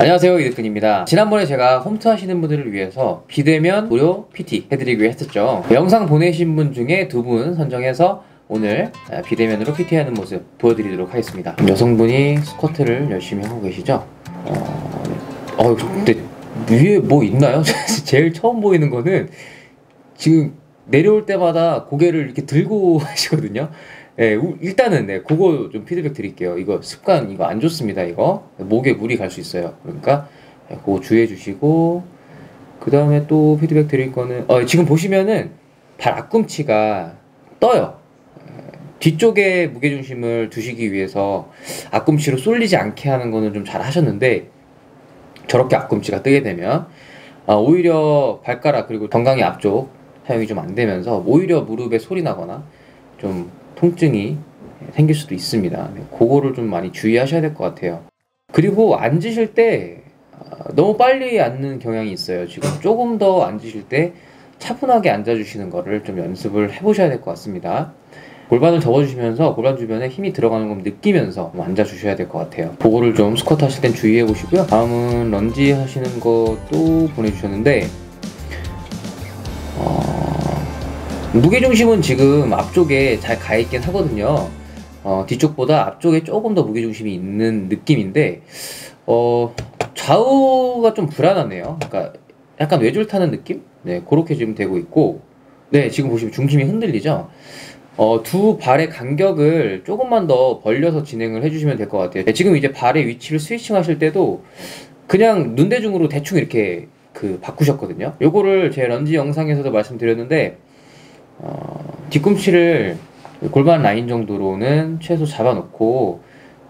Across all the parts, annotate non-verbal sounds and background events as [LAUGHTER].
안녕하세요 이득근입니다. 지난번에 제가 홈트 하시는 분들을 위해서 비대면 무료 PT 해드리기로 했었죠. 영상 보내신 분 중에 두 분 선정해서 오늘 아, 비대면으로 PT 하는 모습 보여드리도록 하겠습니다. 여성분이 스쿼트를 열심히 하고 계시죠? 어, 어 근데 위에 뭐 있나요? [LAUGHS] 제일 처음 보이는 거는 지금 내려올 때마다 고개를 이렇게 들고 [LAUGHS] 하시거든요 예, 우- 일단은 네, 그거 좀 피드백 드릴게요. 이거 습관 이거 안 좋습니다. 이거 목에 물이 갈 수 있어요. 그러니까 예, 그거 주의해 주시고 그 다음에 또 피드백 드릴 거는 어, 지금 보시면은 발 앞꿈치가 떠요. 예, 뒤쪽에 무게 중심을 두시기 위해서 앞꿈치로 쏠리지 않게 하는 거는 좀 잘 하셨는데 저렇게 앞꿈치가 뜨게 되면 아, 오히려 발가락 그리고 건강이 앞쪽 사용이 좀 안 되면서 오히려 무릎에 소리 나거나 좀 통증이 생길 수도 있습니다. 네, 그거를 좀 많이 주의하셔야 될 것 같아요. 그리고 앉으실 때 아, 너무 빨리 앉는 경향이 있어요. 지금 조금 더 앉으실 때 차분하게 앉아주시는 거를 좀 연습을 해보셔야 될 것 같습니다. 골반을 접어주시면서 골반 주변에 힘이 들어가는 걸 느끼면서 좀 앉아주셔야 될 것 같아요. 그거를 좀 스쿼트 하실 땐 주의해 보시고요. 다음은 런지 하시는 것도 보내주셨는데 무게중심은 지금 앞쪽에 잘 가 있긴 하거든요. 어, 뒤쪽보다 앞쪽에 조금 더 무게중심이 있는 느낌인데, 어, 좌우가 좀 불안하네요. 그러니까 약간 외줄 타는 느낌? 네, 그렇게 지금 되고 있고, 네, 지금 보시면 중심이 흔들리죠? 어, 두 발의 간격을 조금만 더 벌려서 진행을 해주시면 될 것 같아요. 네, 지금 이제 발의 위치를 스위칭 하실 때도 그냥 눈대중으로 대충 이렇게 그 바꾸셨거든요. 요거를 제 런지 영상에서도 말씀드렸는데, 어, 뒤꿈치를 골반 라인 정도로는 최소 잡아놓고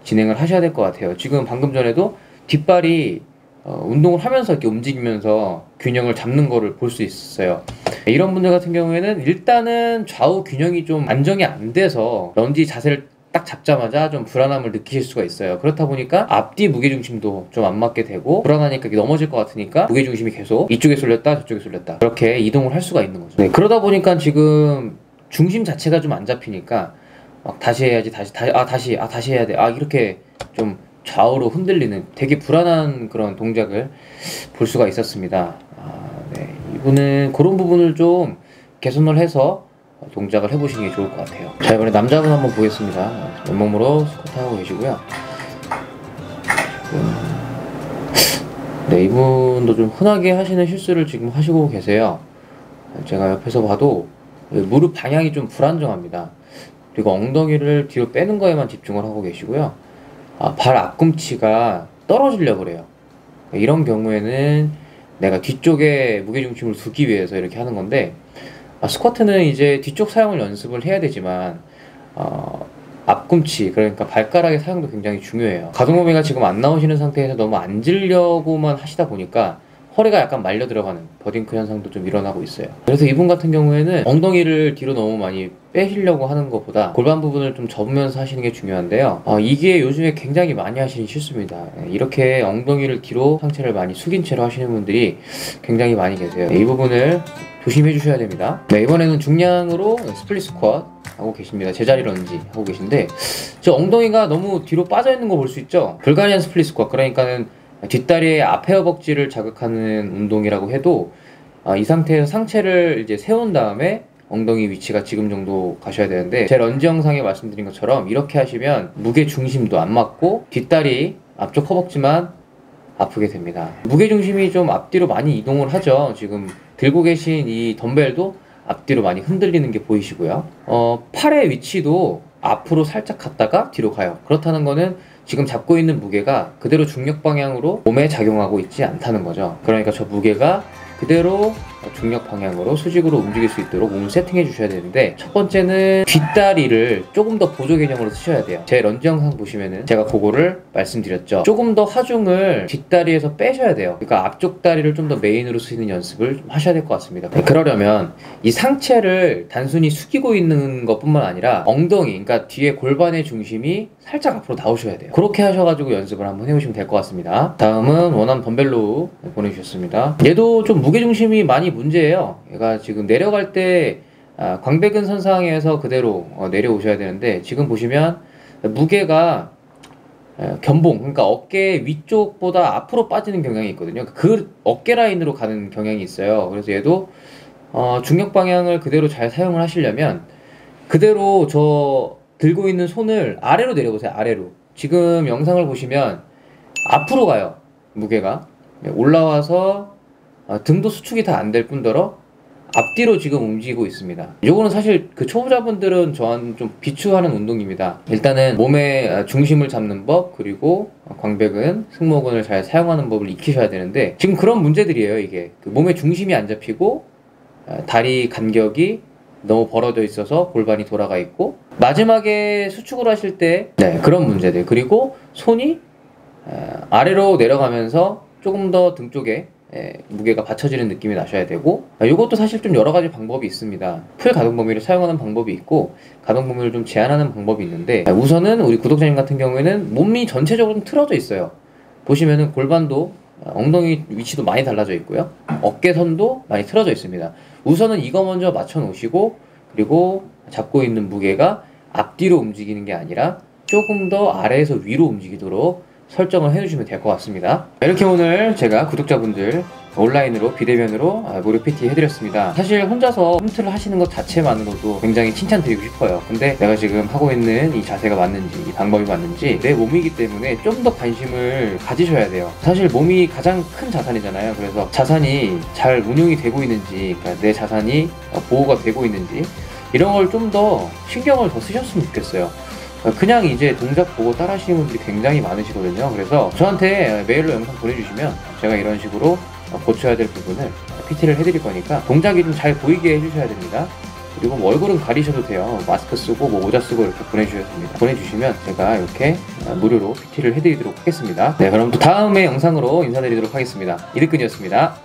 진행을 하셔야 될 것 같아요. 지금 방금 전에도 뒷발이 어, 운동을 하면서 이렇게 움직이면서 균형을 잡는 거를 볼 수 있었어요. 이런 분들 같은 경우에는 일단은 좌우 균형이 좀 안정이 안 돼서 런지 자세를 딱 잡자마자 좀 불안함을 느끼실 수가 있어요. 그렇다 보니까 앞뒤 무게중심도 좀 안 맞게 되고 불안하니까 넘어질 것 같으니까 무게중심이 계속 이쪽에 쏠렸다 저쪽에 쏠렸다 그렇게 이동을 할 수가 있는 거죠. 네, 그러다 보니까 지금 중심 자체가 좀 안 잡히니까 막 다시 해야지 다시 다시 아 다시 아 다시 해야 돼 아 이렇게 좀 좌우로 흔들리는 되게 불안한 그런 동작을 볼 수가 있었습니다. 아, 네. 이분은 그런 부분을 좀 개선을 해서 동작을 해보시는 게 좋을 것 같아요. 자 이번에 남자분 한번 보겠습니다. 맨몸으로 스쿼트 하고 계시고요. 음, 네 이분도 좀 흔하게 하시는 실수를 지금 하시고 계세요. 제가 옆에서 봐도 무릎 방향이 좀 불안정합니다. 그리고 엉덩이를 뒤로 빼는 거에만 집중을 하고 계시고요. 아, 발 앞꿈치가 떨어지려고 그래요. 이런 경우에는 내가 뒤쪽에 무게중심을 두기 위해서 이렇게 하는 건데 아, 스쿼트는 이제 뒤쪽 사용을 연습을 해야 되지만 어, 앞꿈치 그러니까 발가락의 사용도 굉장히 중요해요. 가동 범위가 지금 안 나오시는 상태에서 너무 앉으려고만 하시다 보니까 허리가 약간 말려 들어가는 버딩크 현상도 좀 일어나고 있어요. 그래서 이분 같은 경우에는 엉덩이를 뒤로 너무 많이 빼시려고 하는 것보다 골반 부분을 좀 접으면서 하시는 게 중요한데요. 어, 이게 요즘에 굉장히 많이 하시는 실수입니다. 네, 이렇게 엉덩이를 뒤로 상체를 많이 숙인 채로 하시는 분들이 굉장히 많이 계세요. 네, 이 부분을 조심해 주셔야 됩니다. 네, 이번에는 중량으로 스플릿 스쿼트 하고 계십니다. 제자리 런지 하고 계신데 저 엉덩이가 너무 뒤로 빠져 있는 거 볼 수 있죠? 불가리안 스플릿 스쿼트 그러니까는 뒷다리의 앞 헤어벅지를 자극하는 운동이라고 해도 아, 이 상태에서 상체를 이제 세운 다음에 엉덩이 위치가 지금 정도 가셔야 되는데 제 런지 영상에 말씀드린 것처럼 이렇게 하시면 무게 중심도 안 맞고 뒷다리 앞쪽 허벅지만 아프게 됩니다. 무게 중심이 좀 앞뒤로 많이 이동을 하죠. 지금 들고 계신 이 덤벨도 앞뒤로 많이 흔들리는 게 보이시고요. 어, 팔의 위치도 앞으로 살짝 갔다가 뒤로 가요. 그렇다는 거는 지금 잡고 있는 무게가 그대로 중력 방향으로 몸에 작용하고 있지 않다는 거죠. 그러니까 저 무게가 그대로 중력 방향으로 수직으로 움직일 수 있도록 몸을 세팅해 주셔야 되는데 첫 번째는 뒷다리를 조금 더 보조 개념으로 쓰셔야 돼요. 제 런지 영상 보시면은 제가 그거를 말씀드렸죠. 조금 더 하중을 뒷다리에서 빼셔야 돼요. 그러니까 앞쪽 다리를 좀 더 메인으로 쓰는 연습을 좀 하셔야 될 것 같습니다. 네, 그러려면 이 상체를 단순히 숙이고 있는 것뿐만 아니라 엉덩이, 그러니까 뒤에 골반의 중심이 살짝 앞으로 나오셔야 돼요. 그렇게 하셔가지고 연습을 한번 해보시면 될 것 같습니다. 다음은 원한 덤벨로 보내주셨습니다. 얘도 좀 무게중심이 많이 문제예요. 얘가 지금 내려갈 때 아, 광배근 선상에서 그대로 어, 내려오셔야 되는데 지금 보시면 무게가 에, 견봉 그러니까 어깨 위쪽보다 앞으로 빠지는 경향이 있거든요. 그 어깨 라인으로 가는 경향이 있어요. 그래서 얘도 어, 중력 방향을 그대로 잘 사용을 하시려면 그대로 저 들고 있는 손을 아래로 내려보세요. 아래로. 지금 영상을 보시면 앞으로 가요. 무게가 네, 올라와서 어, 등도 수축이 다 안 될 뿐더러 앞뒤로 지금 움직이고 있습니다. 요거는 사실 그 초보자분들은 저한 좀 비추하는 운동입니다. 일단은 몸의 어, 중심을 잡는 법 그리고 광배근, 승모근을 잘 사용하는 법을 익히셔야 되는데 지금 그런 문제들이에요. 이게 그 몸의 중심이 안 잡히고 어, 다리 간격이 너무 벌어져 있어서 골반이 돌아가 있고 마지막에 수축을 하실 때 네, 그런 문제들 그리고 손이 어, 아래로 내려가면서 조금 더 등 쪽에 예, 무게가 받쳐지는 느낌이 나셔야 되고 이것도 사실 좀 여러 가지 방법이 있습니다. 풀 가동 범위를 사용하는 방법이 있고 가동 범위를 좀 제한하는 방법이 있는데 우선은 우리 구독자님 같은 경우에는 몸이 전체적으로 좀 틀어져 있어요. 보시면은 골반도 엉덩이 위치도 많이 달라져 있고요. 어깨선도 많이 틀어져 있습니다. 우선은 이거 먼저 맞춰 놓으시고 그리고 잡고 있는 무게가 앞뒤로 움직이는 게 아니라 조금 더 아래에서 위로 움직이도록 설정을 해주시면 될 것 같습니다. 이렇게 오늘 제가 구독자분들 온라인으로 비대면으로 아, 무료 PT 해드렸습니다. 사실 혼자서 홈트를 하시는 것 자체만으로도 굉장히 칭찬드리고 싶어요. 근데 내가 지금 하고 있는 이 자세가 맞는지, 이 방법이 맞는지 내 몸이기 때문에 좀 더 관심을 가지셔야 돼요. 사실 몸이 가장 큰 자산이잖아요. 그래서 자산이 잘 운용이 되고 있는지, 그러니까 내 자산이 보호가 되고 있는지 이런 걸 좀 더 신경을 더 쓰셨으면 좋겠어요. 그냥 이제 동작 보고 따라 하시는 분들이 굉장히 많으시거든요. 그래서 저한테 메일로 영상 보내주시면 제가 이런 식으로 고쳐야 될 부분을 PT를 해드릴 거니까 동작이 좀 잘 보이게 해주셔야 됩니다. 그리고 뭐 얼굴은 가리셔도 돼요. 마스크 쓰고 뭐 모자 쓰고 이렇게 보내주셔야 됩니다. 보내주시면 제가 이렇게 무료로 PT를 해드리도록 하겠습니다. 네, 그럼 또 다음의 영상으로 인사드리도록 하겠습니다. 이득근이었습니다.